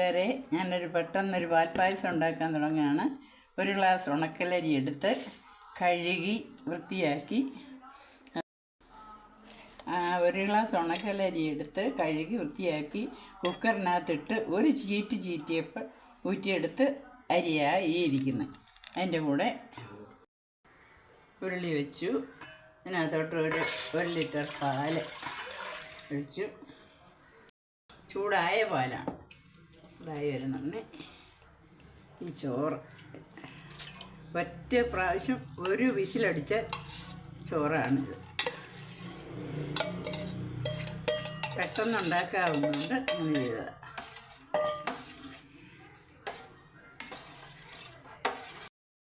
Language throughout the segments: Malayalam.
വരെ ഞാനൊരു പെട്ടെന്നൊരു പാൽപ്പായസം ഉണ്ടാക്കാൻ തുടങ്ങുകയാണ്. ഒരു ഗ്ലാസ് ഉണക്കലരി എടുത്ത് കഴുകി വൃത്തിയാക്കി. ഒരു ഗ്ലാസ് ഉണക്കലരി എടുത്ത് കഴുകി വൃത്തിയാക്കി. കുക്കറിനകത്തിട്ട് ഒരു ചീറ്റ് ചീറ്റിയപ്പോൾ ഊറ്റിയെടുത്ത് അരിയായി ഇരിക്കുന്നു. അതിന്റെ കൂടെ ഉരുളി വെച്ചു. അതിനകത്തോട്ട് ഒരു ഒരു ലിറ്റർ പാൽ ഒഴിച്ചു. ചൂടായ പാലാണ്. ചൂടായി വരുന്നുണ്ട് ഈ ചോറ് ഒറ്റ പ്രാവശ്യം ഒരു വിസിലടിച്ച ചോറാണിത്. പെട്ടെന്ന് ഉണ്ടാക്കാവുന്നതുകൊണ്ട് അങ്ങനെ ചെയ്തത്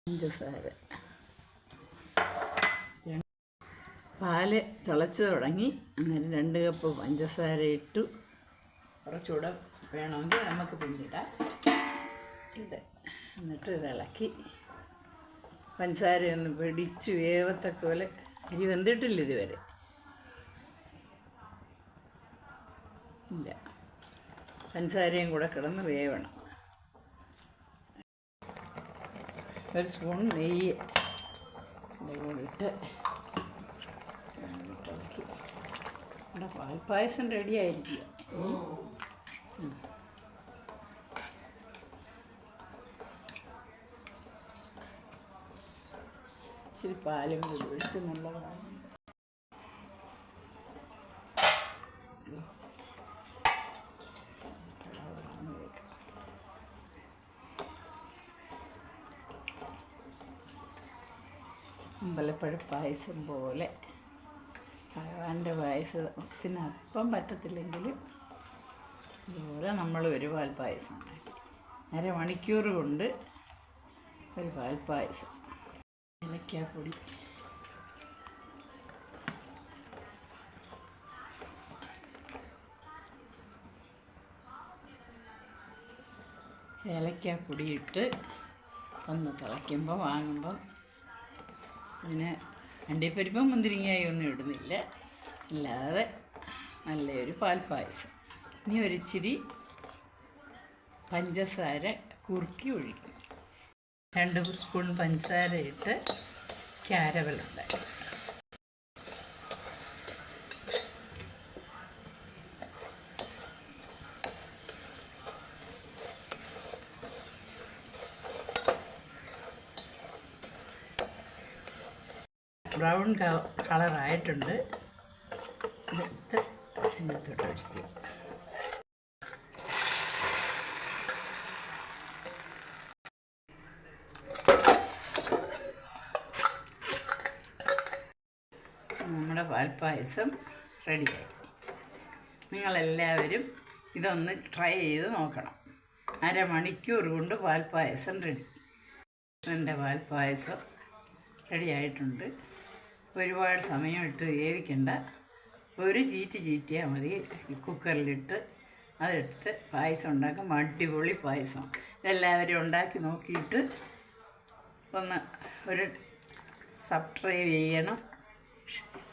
പഞ്ചസാര പാൽ തിളച്ച് തുടങ്ങി. അങ്ങനെ രണ്ട് കപ്പ് പഞ്ചസാര ഇട്ടു. കുറച്ചുകൂടെ വേണമെങ്കിൽ നമുക്ക് പിന്നിടാം. ഇത്. എന്നിട്ട് ഇത് ഇളക്കി. പഞ്ചസാര ഒന്ന് പിടിച്ച് വേവത്തക്ക പോലെ. അരി വെന്തിട്ടില്ല ഇതുവരെ. ഇല്ല. പഞ്ചസാരയും കൂടെ കിടന്ന് വേവണം. ഒരു സ്പൂൺ നെയ്യ് ഇതിന്റെ കൂടെ ഇട്ട് ഇട്ട് ഇളക്കി. ഇവിടെ പാൽപ്പായസം റെഡി ആയിരിക്കുക. ഇച്ചിരി പാലും കൂടി ഒഴിച്ച് നല്ലതാണ് അമ്പലപ്പഴ പായസം പോലെ. ഭഗവാന്റെ പായസത്തിന് അപ്പം പറ്റത്തില്ലെങ്കിലും ഇതുപോലെ നമ്മൾ ഒരു പാൽ പായസം ഉണ്ടാക്കി. അരമണിക്കൂർ കൊണ്ട് ഒരു പാൽ പായസം. ഏലക്കാപ്പൊടി ഏലക്കാപ്പൊടി ഇട്ട് ഒന്ന് തിളയ്ക്കുമ്പോൾ വാങ്ങുമ്പോൾ ഇതിന് അണ്ടിപ്പരിപ്പും മുന്തിരിങ്ങായി ഒന്നും ഇടുന്നില്ല. അല്ലാതെ നല്ലൊരു പാൽപ്പായസം. ഇനി ഒരിച്ചിരി പഞ്ചസാര കുറുക്കി ഒഴിക്കും. രണ്ട് സ്പൂൺ പഞ്ചസാര ഇട്ട് ക്യാരവൽ ഉണ്ടാക്കി. ബ്രൗൺ കളറായിട്ടുണ്ട്. എടുത്ത് ഒഴിക്കുക. നമ്മുടെ പാൽപ്പായസം റെഡിയായി. നിങ്ങളെല്ലാവരും ഇതൊന്ന് ട്രൈ ചെയ്ത് നോക്കണം. അരമണിക്കൂർ കൊണ്ട് പാൽപ്പായസം റെഡി. കൃഷ്ണന്റെ പാൽപ്പായസം റെഡി ആയിട്ടുണ്ട് ഒരുപാട് സമയം ഇട്ട് വേവിക്കേണ്ട. ഒരു ചീറ്റ് ചീറ്റിയാൽ മതി. കുക്കറിലിട്ട് അതെടുത്ത് പായസം ഉണ്ടാക്കും. അടിപൊളി പായസം. ഇതെല്ലാവരും ഉണ്ടാക്കി നോക്കിയിട്ട് ഒന്ന് ഒരു സബ്സ്ക്രൈബ് ചെയ്യണം. Shh.